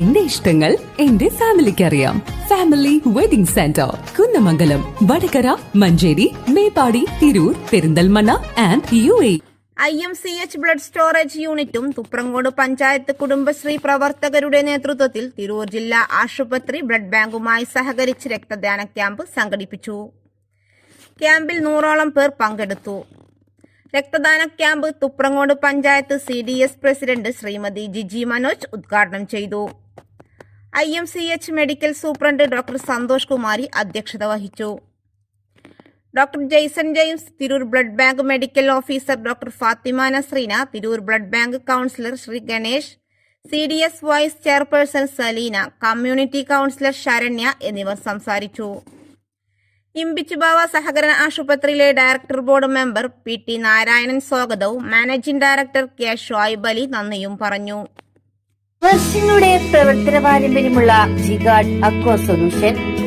എന്റെ ഇഷ്ടങ്ങൾ എന്റെ ഫാമിലിക്ക് അറിയാം family wedding centre Kunnamangalam Vadakara Manjeri Meppadi Tirur Perinthalmanna and U A I M C H blood storage യൂണിറ്റും തുപ്രങ്കോട് പഞ്ചായത്ത് കുടുംബശ്രീ പ്രവർത്തകരുടെ നേതൃത്വത്തിൽ തിരൂർ ജില്ലാ ആശുപത്രി ബ്ലഡ് ബാങ്കുമായി സഹകരിച്ച് രക്തദാന ക്യാമ്പ് സംഘടിപ്പിച്ചു. ക്യാമ്പിൽ നൂറോളം പേർ പങ്കെടുത്തു. രക്തദാന camp Thuprangode panchayat C D S president Shrimati Jiji Manoj ഉദ്ഘാടനം ചെയ്തു. I M C H medical superintendent doctor Santhosh Kumari അധ്യക്ഷത വഹിച്ചു. Doctor Jaison James Tirur blood bank medical officer doctor Fathima Nasreena Tirur blood bank counsellor Shri Ganesh C D S vice chairperson Saleena community counsellor Saranya എന്നിവർ സംസാരിച്ചു. ഇമ്പിച്ചുബാവ സഹകരണ ആശുപത്രിയിലെ director board member P T Narayanan സ്വാഗതവും managing director K Shoaib Ali നന്ദിയും പറഞ്ഞു. പ്രവർത്തന പാരമ്പര്യമുള്ള Jigad aqua solution